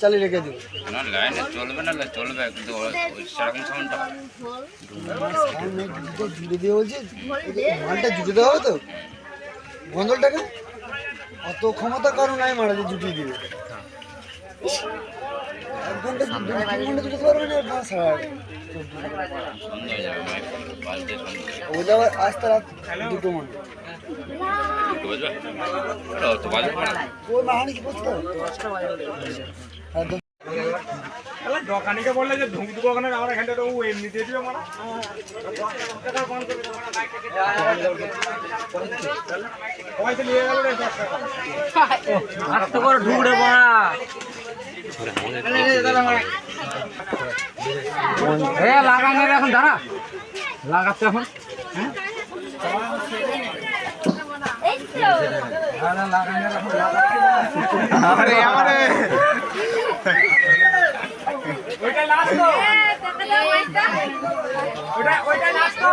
চালিয়ে রেখে দিও না লাইনে চলবে না চলবে কিন্তু সেরকম সাউন্ডটা। জুড়ে দিয়ে বলছি মালটা জুটে দেওয়া হবে তো বন্ধলটাকে অত ক্ষমতা কারও নাই মারা যে জুটিয়ে দিবে। এক ঘণ্টা তিন ঘণ্টা জুটে পারবে না না সারা সন্ধ্যা যাবে আসতে রাত দুটো মনে। মাহানি কি করতে দোকানিকে বললে যে ধুঁক দিব ওখানে আমার এখানটা ও এমনি দিয়ে দিবে মারা। সবাই নিয়ে গেল রে দশ টাকা। লাগানো এখন দাঁড়া। লাগাচ্ছে এখন। ওইটা লাস্ট তো ওইটা। ওইটা লাস্ট তো